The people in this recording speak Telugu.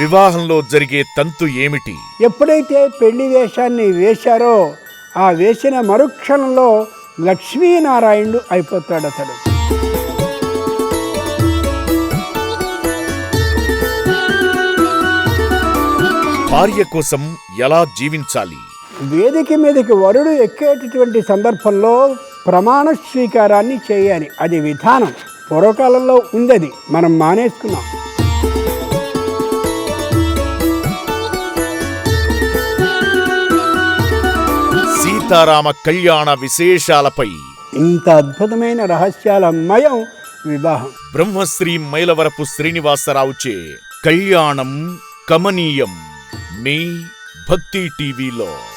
వివాహంలో జరిగే తంతు ఏమిటి? ఎప్పుడైతే పెళ్ళి వేషాన్ని వేశారో ఆ వేసిన మరుక్షణంలో లక్ష్మీనారాయణుడు అయిపోతాడు అతడు. భార్య కోసం ఎలా జీవించాలి? వేదిక మీదకి వరుడు ఎక్కేటటువంటి సందర్భంలో ప్రమాణ స్వీకారాన్ని చేయాలి. అది విధానం. పూర్వకాలంలో ఉంది అది మనం మానేసుకున్నాం. సీతారామ కళ్యాణ విశేషాలపై. ఇంత అద్భుతమైన రహస్యాల మయం వివాహం. బ్రహ్మశ్రీ మైలవరపు శ్రీనివాసరావుచే కళ్యాణం కమనీయం మీ భక్తి టీవీలో.